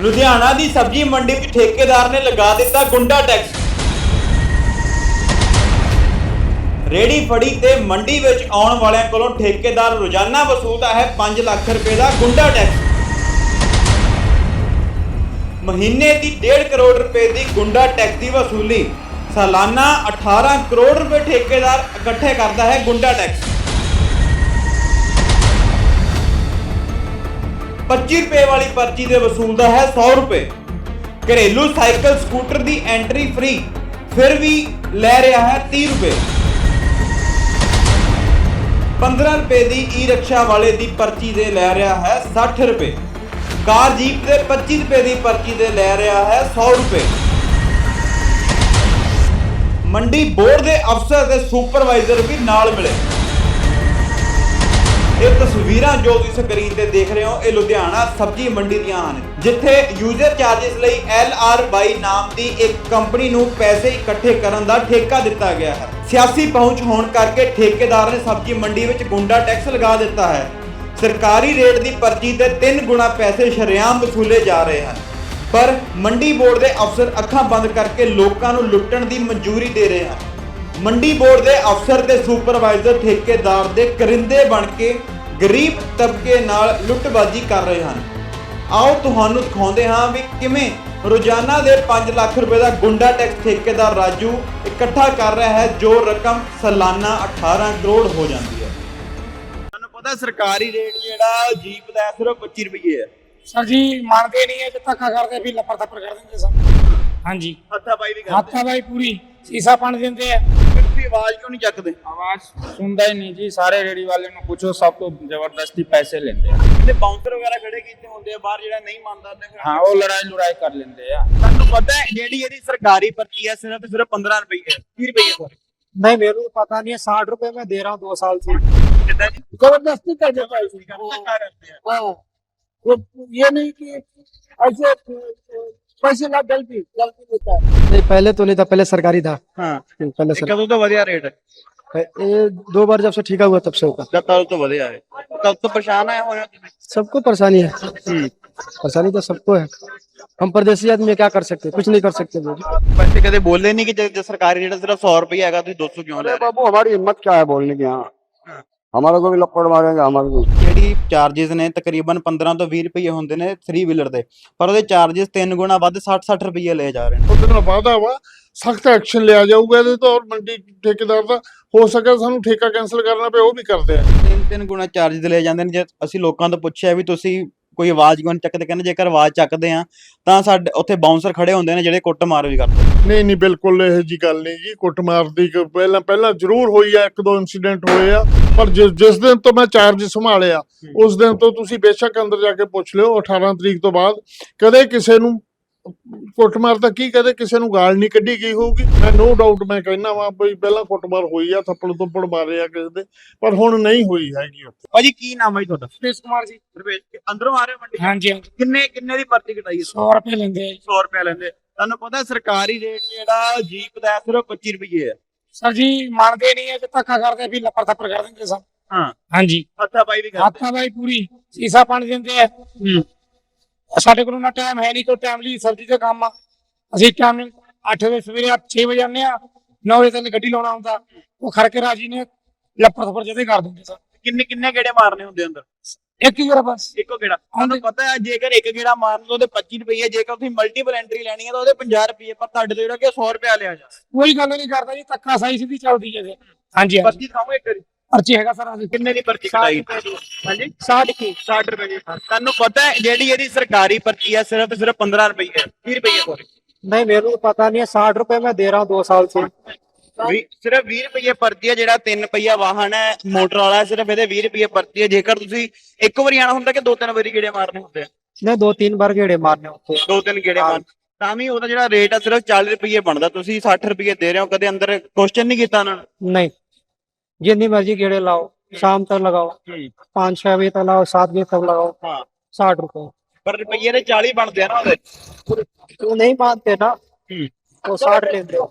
ਲੁਧਿਆਣਾ ਦੀ ਸਬਜ਼ੀ ਮੰਡੀ ਵਿੱਚ ਠੇਕੇਦਾਰ ਨੇ ਲਗਾ ਦਿੱਤਾ ਗੁੰਡਾ ਟੈਕਸ। ਰੇੜੀ ਫੜੀ ਤੇ ਮੰਡੀ ਵਿੱਚ ਆਉਣ ਵਾਲਿਆਂ ਕੋਲੋਂ ਠੇਕੇਦਾਰ ਰੋਜ਼ਾਨਾ ਵਸੂਲਦਾ ਹੈ 5 ਲੱਖ ਰੁਪਏ ਦਾ ਗੁੰਡਾ ਟੈਕਸ। ਮਹੀਨੇ ਦੀ 1.5 ਕਰੋੜ ਰੁਪਏ ਦੀ ਗੁੰਡਾ ਟੈਕਸ ਦੀ ਵਸੂਲੀ। ਸਾਲਾਨਾ 18 ਕਰੋੜ ਰੁਪਏ ਠੇਕੇਦਾਰ ਇਕੱਠੇ ਕਰਦਾ ਹੈ ਗੁੰਡਾ ਟੈਕਸ। 25 ਰੁਪਏ ਵਾਲੀ ਪਰਚੀ ਦੇ ਵਸੂਲਦਾ ਹੈ 100 ਰੁਪਏ। ਘਰੇਲੂ ਸਾਈਕਲ, ਸਕੂਟਰ ਦੀ ਐਂਟਰੀ ਫ੍ਰੀ ਫਿਰ ਵੀ ਲੈ ਰਿਹਾ ਹੈ 30 ਰੁਪਏ। 15 ਰੁਪਏ ਦੀ ਈ ਰਿਕਸ਼ਾ ਵਾਲੇ ਦੀ ਪਰਚੀ ਦੇ ਲੈ ਰਿਹਾ ਹੈ 60 ਰੁਪਏ। ਕਾਰ ਜੀਪ ਦੇ 25 ਰੁਪਏ ਦੀ ਪਰਚੀ ਦੇ ਲੈ ਰਿਹਾ ਹੈ 100 ਰੁਪਏ। ਮੰਡੀ ਬੋਰਡ ਦੇ ਅਫਸਰ ਤੇ ਸੁਪਰਵਾਈਜ਼ਰ ਵੀ ਨਾਲ ਮਿਲੇ। ਇਹ ਤਸਵੀਰਾਂ ਜੋ ਤੁਸੀਂ ਸਕਰੀਨ ਤੇ ਦੇਖ ਰਹੇ ਹੋ, ਇਹ ਲੁਧਿਆਣਾ ਸਬਜ਼ੀ ਮੰਡੀ ਦੀਆਂ ਹਨ, ਜਿੱਥੇ ਯੂਜ਼ਰ ਚਾਰजेस ਲਈ LR22 ਨਾਮ ਦੀ ਇੱਕ ਕੰਪਨੀ ਨੂੰ ਪੈਸੇ ਇਕੱਠੇ ਕਰਨ ਦਾ ਠੇਕਾ ਦਿੱਤਾ ਗਿਆ ਹੈ। ਸਿਆਸੀ ਪਹੁੰਚ ਹੋਣ ਕਰਕੇ ਠੇਕੇਦਾਰ ਨੇ ਸਬਜ਼ੀ ਮੰਡੀ ਵਿੱਚ ਗੁੰਡਾ ਟੈਕਸ ਲਗਾ ਦਿੱਤਾ ਹੈ। ਸਰਕਾਰੀ ਰੇਟ ਦੀ ਪਰਚੀ ਤੇ 3 ਗੁਣਾ ਪੈਸੇ ਸ਼ਰੇਆਮ ਵਸੂਲੇ ਜਾ ਰਹੇ ਹਨ। ਪਰ ਮੰਡੀ ਬੋਰਡ ਦੇ ਅਫਸਰ ਅੱਖਾਂ ਬੰਦ ਕਰਕੇ ਲੋਕਾਂ ਨੂੰ ਲੁੱਟਣ ਦੀ ਮਨਜ਼ੂਰੀ ਦੇ ਰਹੇ ਹਨ। ਮੰਡੀ ਬੋਰਡ ਦੇ ਅਫਸਰ ਤੇ ਸੁਪਰਵਾਈਜ਼ਰ ਠੇਕੇਦਾਰ ਦੇ ਕਰਿੰਦੇ ਬਣ ਕੇ ਗਰੀਬ ਤਬਕੇ ਨਾਲ ਲੁੱਟਬਾਜ਼ੀ ਕਰ ਰਹੇ ਹਨ। ਆਓ ਤੁਹਾਨੂੰ ਦਿਖਾਉਂਦੇ ਹਾਂ ਵੀ ਕਿਵੇਂ ਰੋਜ਼ਾਨਾ ਦੇ 5 ਲੱਖ ਰੁਪਏ ਦਾ ਗੁੰਡਾ ਟੈਕਸ ਠੇਕੇਦਾਰ ਰਾਜੂ ਇਕੱਠਾ ਕਰ ਰਿਹਾ ਹੈ ਜੋ ਰਕਮ ਸਾਲਾਨਾ 18 ਕਰੋੜ ਹੋ ਜਾਂਦੀ ਹੈ। ਤੁਹਾਨੂੰ ਪਤਾ ਸਰਕਾਰੀ ਰੇਟ ਜਿਹੜਾ ਜੀਪ ਦਾ ਸਿਰਫ 25 ਰੁਪਏ ਹੈ। ਸਰ ਜੀ ਮੰਨਦੇ ਨਹੀਂ ਹੈ ਜੇ ਧੱਕਾ ਕਰਦੇ ਵੀ ਲੱਪਰ ਥੱਪੜ ਕਰ ਦਿੰਦੇ ਸਰ ਹਾਂਜੀ। ਹੱਥਾ ਪਾਈ ਵੀ ਹੱਥਾਂ ਬਾਈ ਪੂਰੀ ਸੀਸਾ ਪਣ ਦਿੰਦੇ ਆ। ਤੁਸੀਂ ਆਵਾਜ਼ ਕਿਉਂ ਨਹੀਂ ਚੱਕਦੇ आवाज सुनता ही नहीं जी सारे रेडी वाले ਨੂੰ ਪੁੱਛੋ ਸਭ ਤੋਂ ਜ਼ਬਰਦਸਤੀ ਪੈਸੇ ਲੈਂਦੇ ਆ ਤੇ ਬਾਉਂਸਰ ਵਗੈਰਾ ਖੜੇ ਕੀਤੇ ਹੁੰਦੇ ਆ ਬਾਹਰ ਜਿਹੜਾ ਨਹੀਂ ਮੰਨਦਾ ਤੇ ਫਿਰ ਹਾਂ ਉਹ ਲੜਾਈ ਲੜਾਈ ਕਰ ਲੈਂਦੇ ਆ ਤੁਹਾਨੂੰ ਪਤਾ ਹੈ ਜਿਹੜੀ ਇਹਦੀ ਸਰਕਾਰੀ ਪਰਚੀ ਹੈ ਸਿਰਫ ਤੇ ਸਿਰਫ 15 ਰੁਪਏ ਹੈ 30 ਰੁਪਏ ਹੈ नहीं मेरे को पता नहीं है साठ रुपए में दे रहा हूँ दो साल से ਕਿੱਦਾਂ ਜੀ जबरदस्ती कर देता है इसमें। ਧੱਕਾ ਕਰਦੇ ਆ हाँ वो ये नहीं कि ऐसे पैसे लाख गलती गलती देता है। नहीं पहले तो नहीं था पहले सरकारी था। हाँ। हम्म, पहले सरकारी तो बढ़िया रेट है। ये दो बार जब से ठीक हुआ तब से होगा। तब तो बढ़िया है। तब तो परेशान है सबको परेशानी है। हम्म। परेशानी तो सबको है। हम परदेसी आदमी क्या कर सकते कुछ नहीं कर सकते पैसे कदे बोले नहीं कि सरकारी रेट सिर्फ़ सौ रुपया आएगा तो दो सौ क्यों बाबू हमारी हिम्मत क्या है बोलने की यहाँ हमारे को भी लपड़ मारेंगे हमारे को। ਜਿਹੜੀ ਚਾਰजेਸ ਨੇ ਤਕਰੀਬਨ 15 ਤੋਂ 20 ਰੁਪਏ ਹੁੰਦੇ ਨੇ 3 ਵੀਲਰ ਦੇ। ਪਰ ਉਹਦੇ ਚਾਰजेस ਤਿੰਨ ਗੁਣਾ ਵੱਧ 60-60 ਰੁਪਏ ਲਏ ਜਾ ਰਹੇ ਨੇ। ਉਹਦੇ ਨਾਲ ਵਾਅਦਾ ਵਾ ਸਖਤ ਐਕਸ਼ਨ ਲਿਆ ਜਾਊਗਾ ਇਹਦੇ ਤੋਂ ਮੰਡੀ ਠੇਕੇਦਾਰ ਦਾ ਹੋ ਸਕਦਾ ਸਾਨੂੰ ਠੇਕਾ ਕੈਨਸਲ ਕਰਨਾ ਪਏ ਉਹ ਵੀ ਕਰਦੇ ਆ। ਤਿੰਨ ਤਿੰਨ ਗੁਣਾ ਚਾਰजेस ਲੈ ਜਾਂਦੇ ਨੇ। ਜੇ ਅਸੀਂ ਲੋਕਾਂ ਤੋਂ ਪੁੱਛਿਆ ਵੀ ਤੁਸੀਂ ਕੋਈ ਆਵਾਜ਼ ਨਹੀਂ ਚੱਕਦੇ ਕਹਿੰਦੇ ਜੇਕਰ ਆਵਾਜ਼ ਚੱਕਦੇ ਆ ਤਾਂ ਸਾਡੇ ਉੱਥੇ ਬਾਉਂਸਰ ਖੜੇ ਹੁੰਦੇ ਨੇ ਜਿਹੜੇ ਕੁੱਟ ਮਾਰ ਵੀ ਕਰਦੇ ਨਹੀਂ ਨਹੀਂ ਬਿਲਕੁਲ ਇਹ ਜੀ ਗੱਲ ਨਹੀਂ ਜੀ ਕੁੱਟਮਾਰ ਦੀ ਕੋਈ ਪਹਿਲਾਂ ਪਹਿਲਾਂ ਜ਼ਰੂਰ ਹੋਈ ਆ ਇੱਕ ਦੋ ਇਨਸੀਡੈਂਟ ਹੋਏ ਆ ਪਰ ਜਿਸ ਜਿਸ ਦਿਨ ਤੋਂ ਮੈਂ ਚਾਰਜ ਸੰਭਾਲਿਆ ਉਸ ਦਿਨ ਤੋਂ ਤੁਸੀਂ ਬੇਸ਼ੱਕ ਅੰਦਰ ਜਾ ਕੇ ਪੁੱਛ ਲਿਓ 18 ਤਰੀਕ ਤੋਂ ਬਾਅਦ ਕਦੇ ਕਿਸੇ ਨੂੰ ਕੁੱਟਮਾਰ ਤਾਂ ਕੀ ਕਦੇ ਕਿਸੇ ਨੂੰ ਗਾਲ ਨਹੀਂ ਕੱਢੀ ਗਈ ਹੋਊਗੀ। ਮੈਂ ਨੋ ਡਾਊਟ ਮੈਂ ਕਹਿੰਦਾ ਵਾਂ ਬਈ ਪਹਿਲਾਂ ਕੁੱਟਮਾਰ ਹੋਈ ਆ ਥੱਪੜ ਥੱਪੜ ਮਾਰੇ ਆ ਕਿਸੇ ਦੇ ਪਰ ਹੁਣ ਨਹੀਂ ਹੋਈ ਹੈਗੀ ਉੱਥੇ। ਭਾਜੀ ਕੀ ਨਾਮ ਹੈ ਤੁਹਾਡਾ? ਸੁਰੇਸ਼ ਕੁਮਾਰ ਜੀ। ਰਵੇਸ਼ ਅੰਦਰੋਂ ਆ ਰਹੇ ਮੰਡੀ? ਹਾਂਜੀ ਕਿੰਨੇ ਕਿੰਨੇ ਦੀ ਪਰਚੀ ਕਟਾਈ 100 ਰੁਪਏ ਲੈਂਦੇ 100 ਰੁਪਏ ਲੈਂਦੇ। ਤੁਹਾਨੂੰ ਪਤਾ ਸਰਕਾਰੀ ਰੇਟ ਜਿਹੜਾ ਜੀਪ ਦਾ ਸਿਰਫ 25 ਰੁਪਏ ਹੈ। ਸਰ ਜੀ ਮੰਨਦੇ ਨਹੀਂ ਹੈ ਕਿ ਧੱਕਾ ਕਰਦੇ ਵੀ ਲੱਪਰ ਥੱਪਰ ਕਰ ਦਿੰਦੇ ਸਨ। ਹਾਂ। ਹਾਂਜੀ। ਹੱਥਾ ਬਾਈ ਵੀ ਕਰਦੇ। ਹੱਥਾ ਬਾਈ ਪੂਰੀ ਸੀਸਾ ਪਾਣ ਦਿੰਦੇ ਆ। ਹੂੰ। ਸਾਡੇ ਕੋਲ ਨਾ ਟਾਈਮ ਹੈ ਨਹੀਂ ਕੋਈ ਟਾਈਮ ਲਈ ਸਬਜ਼ੀ ਦਾ ਕੰਮ ਆ। ਅਸੀਂ ਟਾਈਮ 8 ਵਜੇ ਸਵੇਰੇ 6 ਵਜੇ ਆਉਂਦੇ ਆ 9 ਵਜੇ ਤੱਕ ਗੱਡੀ ਲਾਉਣਾ ਹੁੰਦਾ। ਉਹ ਖੜ ਕੇ ਰਾਜੀ ਨੇ ਲੱਪਰ ਥੱਪੜ ਜਦੇ ਕਰ ਦਿੰਦੇ ਸਰ ਕਿੰਨੇ ਕਿੰਨੇ ਗੇੜੇ ਮਾਰਨੇ ਹੁੰਦੇ ਅੰਦਰ? ਇੱਕ ਹੀ ਵਾਰ ਬਸ। ਇੱਕੋ ਗੇੜਾ। ਤੁਹਾਨੂੰ ਪਤਾ ਹੈ ਜੇਕਰ ਇੱਕ ਗੇੜਾ ਮਾਰਨ ਤੋਂ ਉਹਦੇ 25 ਰੁਪਏ ਜੇਕਰ ਤੁਸੀਂ ਮਲਟੀਪਲ ਐਂਟਰੀ ਲੈਣੀ ਹੈ ਤਾਂ ਉਹਦੇ 50 ਰੁਪਏ ਪਰ ਤੁਹਾਡੇ ਤੋਂ ਜਿਹੜਾ ਕਿ 100 ਰੁਪਏ ਲਿਆ ਜਾ। ਕੋਈ ਗੱਲ ਨਹੀਂ ਕਰਦਾ ਜੀ ਧੱਕਾ ਸਹੀ ਸਿੱਧੀ ਚੱਲਦੀ ਹੈ ਜੀ। ਹਾਂਜੀ ਹਾਂਜੀ। ਪਰਚੀ ਦਿਖਾਓਗੇ ਇੱਕ ਵਾਰੀ। ਪਰਚੀ ਹੈਗਾ ਸਰ ਕਿੰਨੇ ਦੀ ਪਰਚੀ ਕਟਾਈ? ਹਾਂਜੀ। 60 ਕੀ? 60 ਰੁਪਏ ਦੀ। ਤੁਹਾਨੂੰ ਪਤਾ ਹੈ ਜਿਹੜੀ ਇਹਦੀ ਸਰਕਾਰੀ ਪਰਚੀ ਹੈ ਸਿਰਫ ਸਿਰਫ 15 ਰੁਪਏ ਹੈ 20 ਰੁਪਏ ਹੋਰ ਨਹੀਂ ਮੈਨੂੰ ਪਤਾ ਨਹੀਂ ਹੈ 60 ਰੁਪਏ ਮੈਂ ਦੇ ਰਹਾ 2 ਸਾਲ ਸੇ ਸਿਰਫ 20 ਰੁਪਏ ਪਰਚੀ ਹੈ ਜਿਹੜਾ 3 ਪਹੀਆ ਵਾਹਨ ਹੈ ਮੋਟਰ ਵਾਲਾ ਸਿਰਫ ਇਹਦੇ 20 ਰੁਪਏ ਪਰਚੀ ਹੈ। ਜੇਕਰ ਤੁਸੀਂ ਇੱਕ ਵਾਰੀ ਆਣਾ ਹੁੰਦਾ ਕਿ ਦੋ ਤਿੰਨ ਵਾਰੀ ਗੇੜੇ ਮਾਰਨੇ ਹੁੰਦੇ ਆ? ਨਹੀਂ ਦੋ ਤਿੰਨ ਵਾਰ ਗੇੜੇ ਮਾਰਨੇ ਹੁੰਦੇ ਦੋ ਤਿੰਨ ਗੇੜੇ ਮਾਰ ਤਾਂ ਵੀ ਉਹਦਾ ਜਿਹੜਾ ਰੇਟ ਆ ਸਿਰਫ 40 ਰੁਪਏ ਬਣਦਾ। ਤੁਸੀਂ 60 ਰੁਪਏ ਦੇ ਰਹੇ ਹੋ ਕਦੇ ਅੰਦਰ ਕੁਐਸਚਨ ਨਹੀਂ ਕੀਤਾ ਉਹਨਾਂ ਨੂੰ? ਨਹੀਂ। जितनी मर्जी गेड़े लाओ शाम तक लगाओ पाँच छह बजे तक लगाओ सात बजे तक लगाओ ਹਾਂ साठ रुपए ਪਰ ਰੁਪਏ ਦੇ 40 ਬਣਦੇ ਆ ਨਾ ਉਹਦੇ तो नहीं मानते ना हम्म। तो साठ लेते हो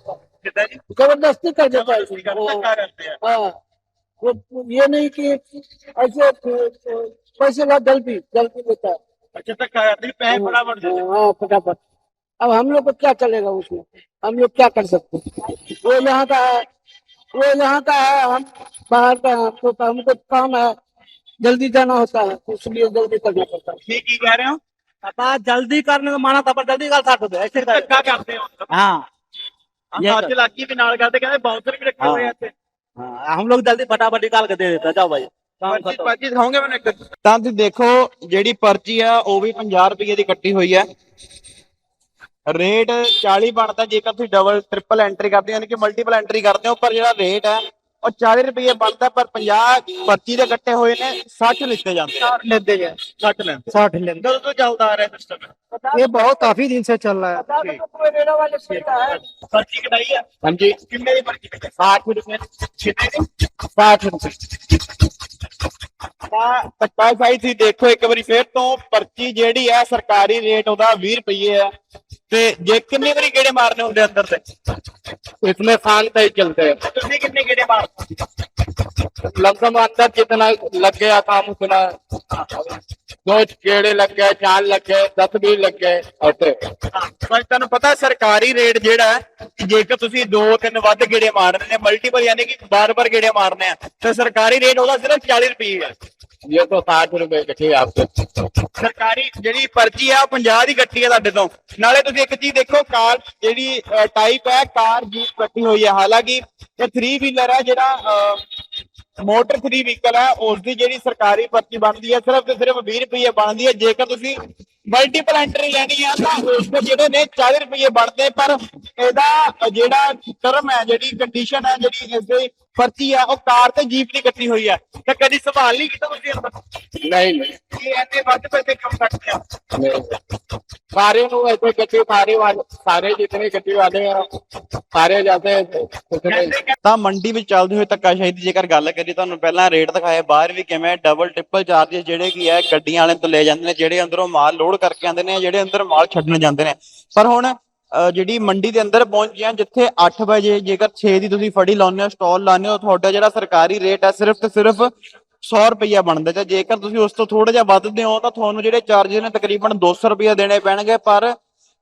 ਕਿੱਦਾਂ ਜੀ जबरदस्ती कर देता है इसमें। ਧੱਕਾ ਕਰਦੇ ਆ हाँ वो ये नहीं कि ऐसे पैसे ला जल्दी जल्दी देता है ਅੱਛਾ ਧੱਕਾ ਕਰਦੇ ਪੈਸੇ ਫਟਾਫਟ ਦੇ ਦਿਓ। हाँ फटाफट अब हम लोग को क्या चलेगा उसमें हम लोग क्या कर सकते हैं वो यहाँ का है वो यहाँ का है हम बाहर का है तो हमको काम है जल्दी जाना होता है तो इसलिए जल्दी करना पड़ता है ਕੀ ਕੀ ਕਹਿ ਰਹੇ ਹੋ बात जल्दी करने को माना था पर जल्दी कर साठ दो ऐसे ਧੱਕਾ ਕਰਦੇ ਹੋ हाँ ਅੱਜ ਲੱਗੀ ਵੀ ਨਾਲ ਕਰਦੇ ਕਹਿੰਦੇ ਬਾਉਂਸਰ ਵੀ ਰੱਖੇ ਹੋਏ ਆ ਇੱਥੇ हाँ हम लोग जल्दी फटाफट निकाल के दे देते हैं जाओ भाई काम ਪਰਚੀ खत्म ਪਰਚੀ ਦਿਖਾਓਗੇ ਮੈਨੂੰ ਇੱਕ ਤਾਂ ਤੁਸੀਂ ਦੇਖੋ ਜਿਹੜੀ ਪਰਚੀ ਆ ਉਹ ਵੀ 50 ਰੁਪਏ ਦੀ ਕੱਟੀ ਹੋਈ ਹੈ ਰੇਟ 40 ਬਣਦਾ ਜੇਕਰ ਤੁਸੀਂ ਡਬਲ ਟ੍ਰਿਪਲ ਐਂਟਰੀ ਕਰਦੇ ਹੋ ਯਾਨੀ ਕਿ ਮਲਟੀਪਲ ਐਂਟਰੀ ਕਰਦੇ ਹੋ ਪਰ ਜਿਹੜਾ ਰੇਟ ਹੈ ਉਹ 40 ਰੁਪਏ ਬਣਦਾ ਪਰ 50 ਪਰਚੀ ਦੇ ਕੱਟੇ ਹੋਏ ਨੇ 60 ਲਿੱਤੇ ਜਾਂਦੇ ਆ लेते हैं 60 ਲੈਂਦੇ साठ लेते ਕਦੋਂ ਤੋਂ ਚੱਲਦਾ ਆ ਰਿਹਾ ਸਿਸਟਮ ये बहुत काफी दिन से चल रहा है ਪਰਚੀ ਕਟਾਈ ਆ ਹਾਂਜੀ ਕਿੰਨੇ ਦੀ ਪਰਚੀ ਕਟਾਈ 60 ਰੁਪਏ ਕਿੰਨੇ ਦੀ 60 ਰੁਪਏ ਤਾਂ ਪੱਕਾ ਸਾਈ ਤੁਸੀਂ ਦੇਖੋ ਇੱਕ ਵਾਰੀ ਫੇਰ ਤੋਂ ਪਰਚੀ ਜਿਹੜੀ ਹੈ ਸਰਕਾਰੀ ਰੇਟ ਉਹਦਾ 20 ਰੁਪਏ ਹੈ ਤੇ ਜੇ ਕਿੰਨੇ ਵਾਰੀ ਗੇੜੇ ਮਾਰਨੇ ਹੁੰਦੇ ਅੰਦਰ ਤੇ इसमें साल तय चलते हैं ਤੁਸੀਂ ਕਿੰਨੇ ਗੇੜੇ ਮਾਰਦੇ लमसम अंदर जितना लग गया काम उतना दो केड़े लग गए चार लग गए दस भी लग गए ऐसे ਪਰ ਤੁਹਾਨੂੰ ਪਤਾ ਸਰਕਾਰੀ ਰੇਟ ਜਿਹੜਾ ਹੈ ਕਿ ਜੇਕਰ ਤੁਸੀਂ ਦੋ ਤਿੰਨ ਵੱਧ ਗੇੜੇ ਮਾਰਨੇ ਨੇ ਮਲਟੀਪਲ ਯਾਨੀ ਕਿ ਬਾਰ-ਬਾਰ ਗੇੜੇ ਮਾਰਨੇ ਆ ਤੇ ਸਰਕਾਰੀ ਰੇਟ ਉਹਦਾ ਸਿਰਫ 40 ਰੁਪਏ ਹੈ ਜੇ ਤੋਂ 60 ਰੁਪਏ ਇਕੱਠੇ ਆਪ ਸਰਕਾਰੀ ਜਿਹੜੀ ਪਰਚੀ ਆ, ਉਹ ਦੀ ਇਕੱਠੀ ਆ ਤੁਹਾਡੇ ਤੋਂ। ਨਾਲੇ ਤੁਸੀਂ ਇੱਕ ਚੀਜ਼ ਦੇਖੋ, ਕਾਰ ਜਿਹੜੀ ਟਾਈਪ ਹੈ, ਕਾਰ ਜੀਪ ਇਕੱਠੀ ਹੋਈ ਹੈ ਹਾਲਾਂਕਿ ਇਹ 3 ਵੀਲਰ ਹੈ ਜਿਹੜਾ ਮੋਟਰ 3 ਵਹੀਕਲ ਹੈ ਉਸ ਦੀ ਜਿਹੜੀ ਸਰਕਾਰੀ ਪਰਚੀ ਬਣਦੀ ਹੈ ਸਿਰਫ ਤੇ ਸਿਰਫ 20 ਰੁਪਏ ਬਣਦੀ ਹੈ ਜੇਕਰ ਤੁਸੀਂ ਮਲਟੀਪਲ ਐਂਟਰੀ ਲੈਣੀ ਹੈ ਤਾਂ ਉਸ ਤੋਂ ਜਿਹੜੇ ਨੇ 40 ਰੁਪਏ ਬਣਦੇ ਪਰ ਇਹਦਾ ਜਿਹੜਾ ਟਰਮ ਹੈ, ਜਿਹੜੀ ਕੰਡੀਸ਼ਨ ਹੈ, ਜਿਹੜੀ ਇਸ ਦੇ ਪਰਚੀ ਆ ਉਹ ਕਾਰ ਤੇ ਜੀਪ ਦੀ ਇਕੱਠੀ ਹੋਈ ਆ। ਤਾਂ ਕਦੀ ਸੰਭਾਲ ਨਹੀਂ ਕੀਤਾ ਤੁਸੀਂ ਅੰਦਰ ਨਹੀਂ ਨਹੀਂ। ਇਹ ਐਨੇ ਵੱਧ ਪੈਸੇ ਕੰਮ ਕੱਟਦੇ ਆ? ਸਾਰੇ ਨੂੰ ਐਸੇ ਇਕੱਠੇ ਸਾਰੇ ਸਾਰੇ ਜਿੰਨੇ ਇਕੱਠੇ ਵਾਲੇ ਆ ਸਾਰੇ ਜਾਂਦੇ ਤਾਂ ਮੰਡੀ ਵਿੱਚ ਚੱਲਦੇ ਹੋਏ ਧੱਕਾ ਸ਼ਾਹੀ ਦੀ ਜੇਕਰ ਗੱਲ ਕਰੀ ਤੁਹਾਨੂੰ ਪਹਿਲਾਂ ਰੇਟ ਦਿਖਾਏ ਬਾਹਰ ਵੀ ਕਿਵੇਂ ਡਬਲ ਟ੍ਰਿਪਲ ਚਾਰਜਸ ਜਿਹੜੇ ਕੀ ਹੈ ਗੱਡੀਆਂ ਵਾਲੇ ਤੋਂ ਲੈ ਜਾਂਦੇ ਨੇ ਜਿਹੜੇ ਅੰਦਰੋਂ ਮਾਲ ਲੋਡ ਕਰਕੇ ਆਉਂਦੇ ਨੇ ਜਿਹੜੇ ਅੰਦਰ ਮਾਲ ਛੱਡਣ ਜਾਂਦੇ ਨੇ। ਪਰ ਹੁਣ ਜਿਹੜੀ ਮੰਡੀ ਦੇ ਅੰਦਰ ਪਹੁੰਚ ਗਿਆ ਜਿੱਥੇ 8 ਵਜੇ ਜੇਕਰ 6 ਦੀ ਤੁਸੀਂ ਫੜੀ ਲਾਉਂਦੇ ਹੋ, ਸਟਾਲ ਲਾਉਂਦੇ ਹੋ, ਤੁਹਾਡਾ ਜਿਹੜਾ ਸਰਕਾਰੀ ਰੇਟ ਹੈ ਸਿਰਫ ਤੇ ਸਿਰਫ 100 ਰੁਪਇਆ ਬਣਦਾ ਤੇ ਜੇਕਰ ਤੁਸੀਂ ਉਸ ਤੋਂ ਥੋੜਾ ਜਿਹਾ ਵੱਧਦੇ ਹੋ ਤਾਂ ਤੁਹਾਨੂੰ ਜਿਹੜੇ ਚਾਰजेस ਨੇ ਤਕਰੀਬਨ 200 ਰੁਪਇਆ ਦੇਣੇ ਪੈਣਗੇ। ਪਰ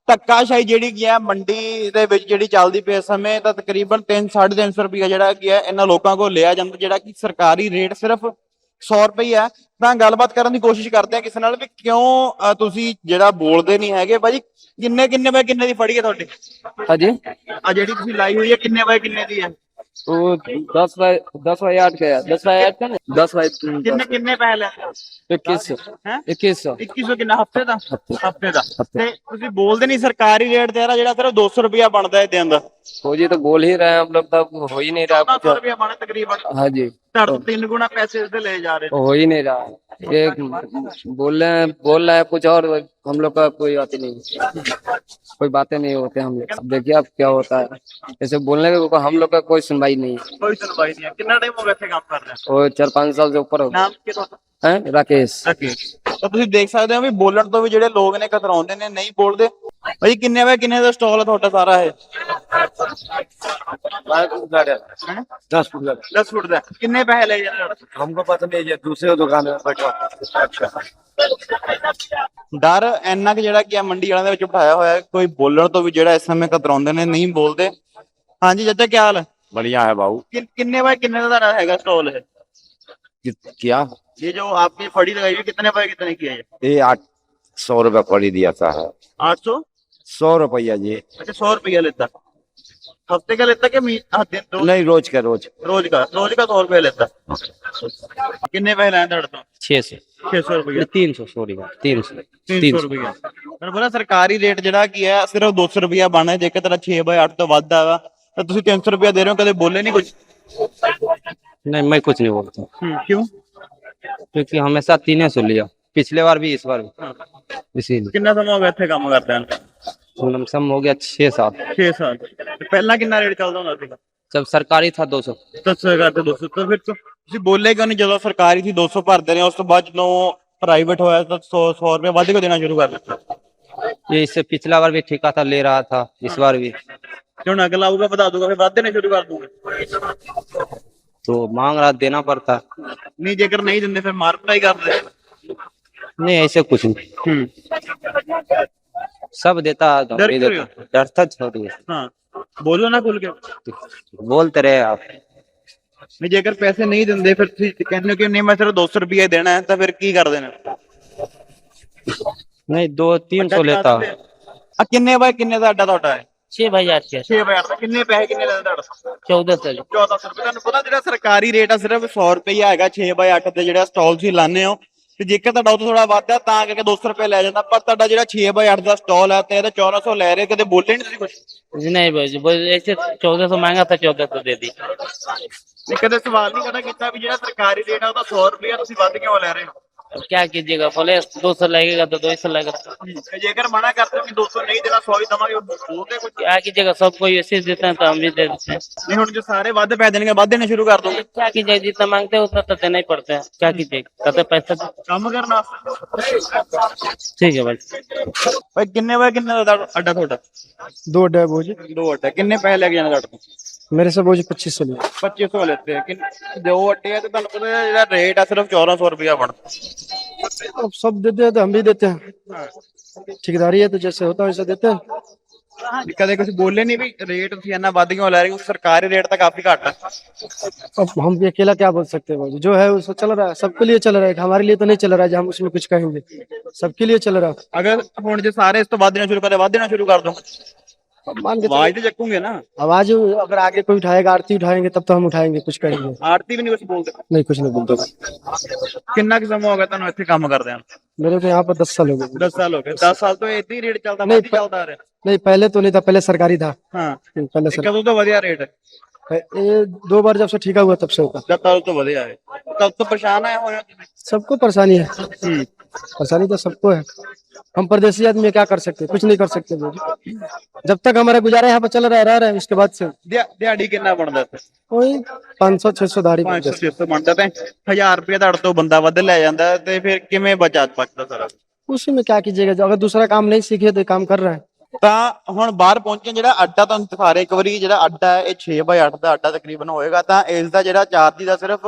ਧੱਕਾਸ਼ਾਹੀ ਜਿਹੜੀ ਕੀ ਹੈ, ਮੰਡੀ ਦੇ ਵਿੱਚ ਜਿਹੜੀ ਚੱਲਦੀ ਪਈ ਇਸ ਸਮੇਂ, ਤਾਂ ਤਕਰੀਬਨ 3 350 ਰੁਪਏ ਜਿਹੜਾ ਕੀ ਹੈ, ਇਹਨਾਂ ਲੋਕਾਂ ਕੋਲ ਲਿਆ ਜਾਂਦਾ, ਜਿਹੜਾ ਕਿ ਸਰਕਾਰੀ ਰੇਟ ਸਿਰਫ 100 ਰੁਪਏ ਹੈ ਤਾਂ ਗੱਲਬਾਤ ਕਰਨ ਦੀ ਕੋਸ਼ਿਸ਼ ਕਰਦੇ ਆ ਕਿਸੇ ਨਾਲ ਵੀ ਕਿਉਂ ਤੁਸੀਂ ਜਿਹੜਾ ਬੋਲਦੇ ਨਹੀਂ ਹੈਗੇ। ਭਾਜੀ ਕਿੰਨੇ ਕਿੰਨੇ ਵਜੇ ਕਿੰਨੇ ਦੀ ਫੜੀ ਹੈ ਤੁਹਾਡੀ? जी ਆ ਜਿਹੜੀ ਤੁਸੀਂ ਲਾਈ ਹੋਈ ਹੈ ਕਿੰਨੇ ਵਜੇ ਕਿੰਨੇ ਦੀ ਹੈ? तो दस बाय दस बाय आठ का है दस बाय आठ का ना दस बाय ਕਿੰਨੇ ਕਿੰਨੇ ਪੈਸੇ ਲੈਂਦੇ ਹੋ इक्कीस सौ हैं? इक्कीस सौ 2100 ਕਿੰਨਾ ਹਫਤੇ ਦਾ ਹਫਤੇ ਦਾ ਤੇ ਤੁਸੀਂ ਬੋਲਦੇ ਨਹੀਂ ਸਰਕਾਰੀ ਰੇਟ ਤੇ ਇਹਦਾ ਜਿਹੜਾ ਸਿਰਫ 200 ਰੁਪਿਆ ਬਣਦਾ ਹੈ ਦਿਨ ਦਾ हो जी तो बोल ही रहे हैं हम लोग तब हो ही नहीं रहा 1400 कुछ ਰੁਪਿਆ ਬਣਾ ਤਕਰੀਬਨ हाँ जी ਤੁਹਾਡੇ ਤੋਂ ਤਿੰਨ ਗੁਣਾ ਪੈਸੇ ਇਸ ਦੇ ਲੈ ਜਾ ਰਹੇ ਨੇ हो ही नहीं रहा ये बोल रहे हैं बोल रहा है कुछ और हम लोग का कोई बात नहीं कोई बातें नहीं होते हम लोग अब देखिए अब क्या होता है ऐसे बोलने के हम लोग का कोई सुनवाई नहीं है ਕੋਈ ਸੁਣਵਾਈ ਨਹੀਂ ਹੈ ਕਿੰਨਾ ਟਾਈਮ ਹੋ ਗਿਆ ਇੱਥੇ ਕੰਮ ਕਰ ਰਹੇ और चार पाँच साल से ऊपर हो ਨਾਮ ਕੀ ਤੁਹਾਡਾ हैं राकेश ਤਾਂ ਤੁਸੀਂ ਦੇਖ ਸਕਦੇ ਹੋ ਵੀ ਬੋਲਣ ਤੋਂ ਵੀ ਜਿਹੜੇ ਲੋਕ ਨੇ ਕਤਰਾਉਂਦੇ ਨੇ ਨਹੀਂ ਬੋਲਦੇ ਭਾਈ ਕਿੰਨੇ ਵੇ ਕਿੰਨੇ ਦਾ ਸਟਾਲ ਹੈ ਤੁਹਾਡਾ ਸਾਰਾ ਇਹ? ਡਰ ਇੰਨਾ ਕਿ ਜਿਹੜਾ ਕਿ ਆ ਮੰਡੀ ਵਾਲਿਆਂ ਦੇ ਵਿੱਚ ਬਿਠਾਇਆ ਹੋਇਆ ਕੋਈ ਬੋਲਣ ਤੋਂ ਵੀ ਜਿਹੜਾ ਇਸ ਸਮੇਂ ਕਤਰਾਉਂਦੇ ਨੇ ਨਹੀਂ ਬੋਲਦੇ। ਹਾਂਜੀ ਚਾਚਾ ਕੀ ਹਾਲ ਹੈ? बढ़िया है ਕਿੰਨੇ ਬਾਏ ਕਿੰਨੇ ਦਾ ਤੁਹਾਡਾ ਹੈਗਾ ਸਟਾਲ ਹੈ कि- क्या ये जो आपकी फड़ी लगाई हुई कितने बाय कितने की है ये आठ सौ रुपया पड़ी सौ सौ रुपया जी अच्छा सौ रुपया लेता हफ्ते का लेता कि मही- हाँ, दिन दो नहीं रोज का रोज रोज का रोज का सौ रुपया लेता किन्ने पैसे लाए ਤੁਹਾਡੇ ਤੋਂ छः सौ छह सौ रुपया तीन सौ सॉरी तीन सौ तीन सौ रुपया ਪਰ ਬੋਲਾ ਸਰਕਾਰੀ ਰੇਟ ਜਿਹੜਾ ਕੀ ਹੈ ਸਿਰਫ 200 ਰੁਪਇਆ ਬਣਦਾ ਜੇਕਰ ਤੇਰਾ 6 ਬਾਏ 8 ਤੋਂ ਵੱਧ ਆਵਾ ਤਾਂ ਤੁਸੀਂ 300 ਰੁਪਇਆ ਦੇ ਰਹੇ ਹੋ ਕਦੇ ਬੋਲੇ ਨਹੀਂ ਕੁਝ नहीं मैं कुछ नहीं बोलता ਕਿਉਂ क्योंकि हमेशा तीन सौ लिया पिछले बार भी इस बार भी इसीलिए ਕਿੰਨਾ ਸਮਾਂ ਹੋ ਗਿਆ ਇੱਥੇ ਕੰਮ ਕਰਦਿਆਂ ਨੂੰ लमसम हो गया छह साल 6 ਸਾਲ ਤੇ ਪਹਿਲਾਂ ਕਿੰਨਾ ਰੇਟ ਚੱਲਦਾ ਹੁੰਦਾ ਸੀਗਾ जब सरकारी था दो सौ ਦੱਸੋ ਕਰਦੇ 200 ਤਾਂ ਫਿਰ ਤੋਂ ਤੁਸੀਂ ਬੋਲੇ ਕਿਉਂ ਨਹੀਂ ਜਦੋਂ ਸਰਕਾਰੀ ਸੀ 200 ਭਰਦੇ ਨੇ ਉਸ ਤੋਂ ਬਾਅਦ ਜਦੋਂ ਪ੍ਰਾਈਵੇਟ ਹੋਇਆ ਤਾਂ 100 100 ਰੁਪਏ ਵੱਧ ਕੇ ਦੇਣਾ ਸ਼ੁਰੂ ਕਰ ਦਿੱਤਾ ये इससे पिछला बार भी ठेका था ले रहा था इस बार भी ਤੇ ਹੁਣ ਅਗਲਾ ਆਊਗਾ ਵਧਾ ਦੂਗਾ ਫਿਰ ਵੱਧ ਦੇਣੇ ਸ਼ੁਰੂ ਕਰ ਦੂਗਾ तो मांग रहा देना पड़ता ਨਹੀਂ ਜੇਕਰ ਨਹੀਂ ਦਿੰਦੇ ਫਿਰ ਮਾਰ ਪੜਾਈ ਕਰਦੇ नहीं ऐसे कुछ नहीं हम्म सब देता है तो डर भी क्यों देता डरता छोड़िए हाँ ਬੋਲੋ ਨਾ ਖੁੱਲ ਕੇ बोलते रहे आप ਨਹੀਂ ਜੇਕਰ ਪੈਸੇ ਨਹੀਂ ਦਿੰਦੇ ਫਿਰ ਤੁਸੀਂ ਕਹਿੰਦੇ ਹੋ ਕਿ ਨਹੀਂ ਮੈਂ ਸਿਰਫ 200 ਰੁਪਏ ਦੇਣਾ ਹੈ ਤਾਂ ਫਿਰ ਕੀ ਕਰਦੇ ਨੇ नहीं दो तीन सौ लेता है ਆ ਕਿੰਨੇ ਬਾਏ ਕਿੰਨੇ ਦਾ ਅੱਡਾ ਤੁਹਾਡਾ ਹੈ छह भाई आठ के 6 ਬਾਏ 8 ਦਾ ਕਿੰਨੇ ਪੈਸੇ ਕਿੰਨੇ ਲੈਂਦਾ ਤੁਹਾਡਾ चौदह सौ 1400 ਰੁਪਏ ਤੁਹਾਨੂੰ ਪਤਾ ਜਿਹੜਾ ਸਰਕਾਰੀ ਰੇਟ ਆ ਸਿਰਫ 100 ਰੁਪਏ ਹੈਗਾ 6 ਬਾਏ 8 ਤੇ ਜਿਹੜਾ ਸਟਾਲ ਤੁਸੀਂ ਲਾਣੇ ਹੋ ਤੇ ਜੇਕਰ ਤੁਹਾਡਾ ਉਹ ਤੋਂ ਥੋੜਾ ਵੱਧ ਆ ਤਾਂ ਕਰਕੇ 200 ਰੁਪਏ ਲੈ ਜਾਂਦਾ ਪਰ ਤੁਹਾਡਾ ਜਿਹੜਾ 6 ਬਾਏ 8 ਦਾ ਸਟਾਲ ਹੈ ਤੇ ਇਹਦਾ 1400 ਲੈ ਰਹੇ ਕਦੇ ਬੋਲੇ ਨਹੀਂ ਤੁਸੀਂ ਕੁਝ नहीं भाई बोल ऐसे चौदह सौ मांगा था चौदह सौ दे दी ਨਹੀਂ ਕਦੇ ਸਵਾਲ ਨਹੀਂ ਕਰਨਾ ਕੀਤਾ ਵੀ ਜਿਹੜਾ ਸਰਕਾਰੀ ਰੇਟ ਆ ਉਹਦਾ 100 ਰੁਪਏ ਤੁਸੀਂ ਵੱਧ ਕਿਉਂ ਲੈ ਰਹੇ ਹੋ अब क्या कीजिएगा बोले दो सौ लगेगा तो दो सौ लगेगा ਤੇ ਜੇਕਰ ਮਨਾ ਕਰਦੇ ਹੋ ਕਿ 200 ਨਹੀਂ ਦੇਣਾ 100 ਹੀ ਦਵਾਂਗੇ ਉਹ ਬੋਲਦੇ ਕੁਝ क्या कीजिएगा सब कोई ऐसे ही देते हैं तो हम भी दे देते हैं ਨਹੀਂ ਹੁਣ ਜੇ ਸਾਰੇ ਵੱਧ ਪੈ ਦੇਣਗੇ ਵੱਧ ਦੇਣੇ ਸ਼ੁਰੂ ਕਰ ਦੋਗੇ क्या कीजिएगा जितना मांगते हैं उतना तो देना ही पड़ता है क्या कीजिएगा कहते पैसा दो। ਕੰਮ करना ठीक है भाई ਭਾਈ ਕਿੰਨੇ ਵੇ ਕਿੰਨੇ ਦਾ ਅੱਡਾ ਤੁਹਾਡਾ दो अड्डा है भोज ਦੋ ਅੱਡਾ ਕਿੰਨੇ ਪੈਸੇ ਲੈ ਕੇ ਜਾਣਾ ਤੁਹਾਡੇ ਤੋਂ मेरे से भोज पच्चीस सौ लिया 2500 ਲੈਤੇ ਆ ਕਿੰਨੇ ਦੋ ਅੱਡੇ ਆ ਤੇ ਤੁਹਾਨੂੰ ਪਤਾ ਹੈ ਜਿਹੜਾ ਰੇਟ ਆ ਸਿਰਫ 1400 ਰੁਪਇਆ ਬਣਦਾ अब सब देते हैं तो हम भी देते हैं ठेकेदारी है तो जैसे होता है वैसे देते हैं ਵੀ ਕਦੇ ਕੁਝ ਬੋਲੇ ਨਹੀਂ ਵੀ ਰੇਟ ਤੁਸੀਂ ਇੰਨਾ ਵੱਧ ਕਿਉਂ ਲੈ ਰਹੇ ਹੋ ਸਰਕਾਰੀ ਰੇਟ ਤਾਂ ਕਾਫੀ ਘੱਟ ਆ अब हम भी अकेला क्या बोल सकते हैं भोज जो है वो चल रहा है सबके लिए चल रहा है हमारे लिए तो नहीं चल रहा है जो हम उसमें कुछ कहेंगे सबके लिए चल रहा है ਅਗਰ ਹੁਣ ਜੇ ਸਾਰੇ ਇਸ ਤੋਂ ਵੱਧ ਦੇਣਾ ਸ਼ੁਰੂ ਕਰਦੇ ਵੱਧ ਦੇਣਾ ਸ਼ੁਰੂ ਕਰ ਦੋ आवाज़ चकूँगे तो ना। आवाज़ अगर आगे कोई उठाएगा आरती उठाएँगे तब तो हम उठाएँगे कुछ करेंगे। आरती भी नहीं कुछ बोलते। नहीं कुछ नहीं बोलते। कितना कि समा हो गया इतने काम करते हैं? मेरे को यहाँ पर दस साल हो गए। दस साल हो गए। दस साल तो इतनी रेट चलता नहीं चलता रहे नहीं पहले तो नहीं था पहले सरकारी था। हाँ। पहले सरकारी तो बढ़िया रेट है। ए, दो बार जब से ठीक हुआ तब से होगा। तब तो बढ़िया है। तब तो परेशान है सबको परेशानी है। हम्म। परेशानी तो सबको है। हम परदेसी आदमी क्या कर सकते हैं? कुछ नहीं कर सकते भोज जब तक हमारा गुजारा यहाँ पर चल रहा है रह रहे हैं उसके बाद से ਦਿਹਾ- ਦਿਹਾੜੀ ਕਿੰਨਾ ਬਣਦਾ ਇੱਥੇ वही पाँच सौ छह सौ दाढ़ी 500 600 ਬਣਦਾ ਤੇ 1000 ਰੁਪਏ ਤੁਹਾਡੇ ਤੋਂ ਬੰਦਾ ਵੱਧ ਲੈ ਜਾਂਦਾ ਹੈ ਤੇ ਫਿਰ ਕਿਵੇਂ ਬਚਾ ਪੱਕਦਾ ਸਾਰਾ उसी में क्या कीजिएगा जो अगर दूसरा काम नहीं सीखे तो ये काम कर रहा है ਤਾਂ ਹੁਣ ਬਾਹਰ ਪਹੁੰਚੇ ਜਿਹੜਾ ਅੱਡਾ ਤੁਹਾਨੂੰ ਦਿਖਾ ਰਹੇ ਇੱਕ ਵਾਰੀ ਜਿਹੜਾ ਅੱਡਾ ਹੈ ਇਹ 6 ਬਾਈ 8 ਦਾ ਅੱਡਾ ਤਕਰੀਬਨ ਹੋਏਗਾ ਤਾਂ ਇਸ ਦਾ ਜਿਹੜਾ ਚਾਰਜ ਦਾ ਸਿਰਫ